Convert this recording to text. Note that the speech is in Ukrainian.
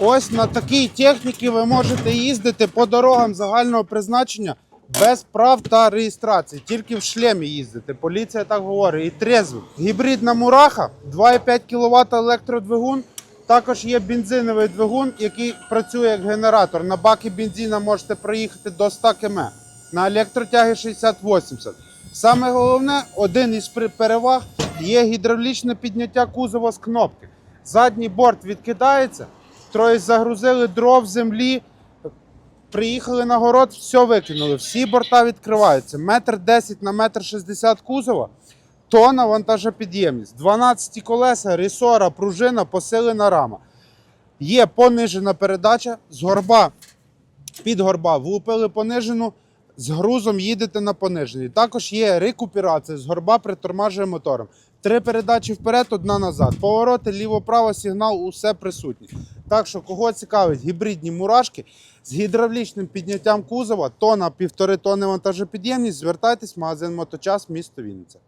Ось на такій техніці ви можете їздити по дорогам загального призначення без прав та реєстрації, тільки в шлемі їздити. Поліція так говорить. І трезвий. Гібридна мураха, 2,5 кВт електродвигун. Також є бензиновий двигун, який працює як генератор. На баки бензина можете проїхати до 100 км. На електротяги 60-80. Саме головне, один із переваг є гідравлічне підняття кузова з кнопки. Задній борт відкидається, троє загрузили дров землі, приїхали на город, все викинули. Всі борта відкриваються. Метр 10 на метр 60 кузова, тона вантажопідємність. 12 колеса, ресора, пружина, посилена рама. Є понижена передача з горба під горба. Влупили понижену, з грузом їдете на пониженій. Також є рекуперація з горба притормажує мотором. Три передачі вперед, одна назад. Повороти, ліво-право, сигнал, усе присутнє. Так що, кого цікавить гібридні мурашки з гідравлічним підняттям кузова, тона, півтори тонни вантажопідємність, звертайтесь в магазин Моточас, місто Вінниця.